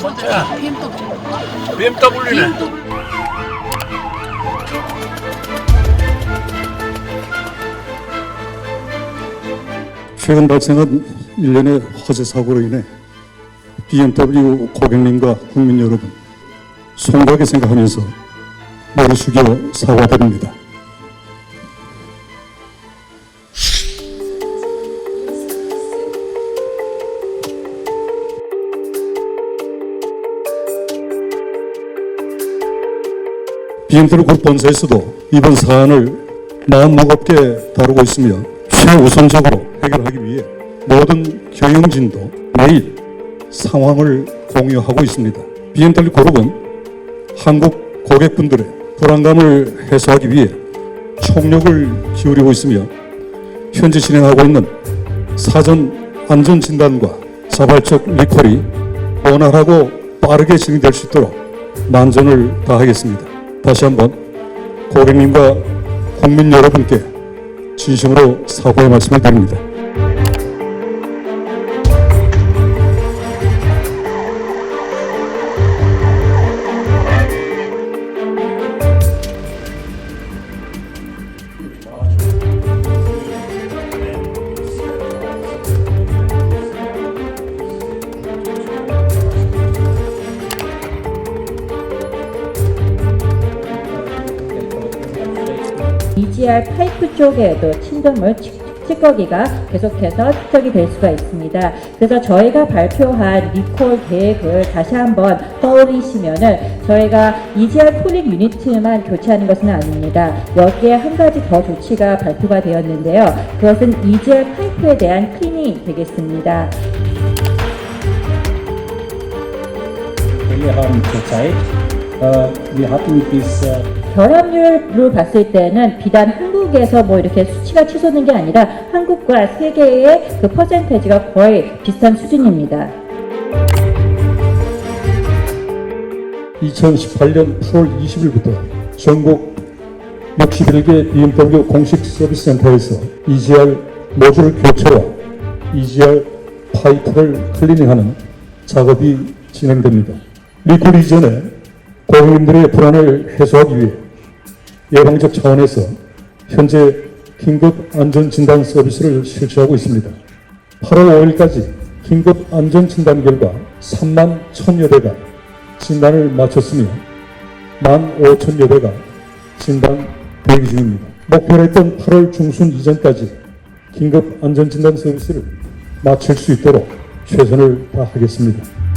뭔 차야 BMW네. 최근 발생한 일련의 화재 사고로 인해 BMW 고객님과 국민 여러분 송구하게 생각하면서 머리 숙여 사과드립니다. BMW 그룹 본사에서도 이번 사안을 마음 무겁게 다루고 있으며 최우선적으로 해결하기 위해 모든 경영진도 매일 상황을 공유하고 있습니다. BMW 그룹은 한국 고객분들의 불안감을 해소하기 위해 총력을 기울이고 있으며 현재 진행하고 있는 사전 안전 진단과 자발적 리콜이 원활하고 빠르게 진행될 수 있도록 만전을 다하겠습니다. 다시 한번 고객님과 국민 여러분께 진심으로 사과의 말씀을 드립니다. EGR 파이프 쪽에도 침전물 찌- 찌꺼기가 계속해서 축적이 될 수가 있습니다. 그래서 저희가 발표한 리콜 계획을 다시 한번 떠올리시면은 저희가 EGR 폴링 유니트만 교체하는 것은 아닙니다. 여기에 한 가지 더 조치가 발표가 되었는데요. 그것은 EGR 파이프에 대한 클리닝이 되겠습니다. Wir 결합률로 봤을 때는 비단 한국에서 뭐 이렇게 수치가 치솟는 게 아니라 한국과 세계의 그 퍼센테이지가 거의 비슷한 수준입니다. 2018년 8월 20일부터 전국 61개 BMW 공식 서비스 센터에서 EGR 모듈 교체와 EGR 파이프를 클리닝하는 작업이 진행됩니다. 리콜 이전에 고객님들의 불안을 해소하기 위해 예방적 차원에서 현재 긴급 안전진단 서비스를 실시하고 있습니다. 8월 5일까지 긴급 안전진단 결과 3만 1천여 대가 진단을 마쳤으며 1만 5천여 대가 진단 대기 중입니다. 목표로 했던 8월 중순 이전까지 긴급 안전진단 서비스를 마칠 수 있도록 최선을 다하겠습니다.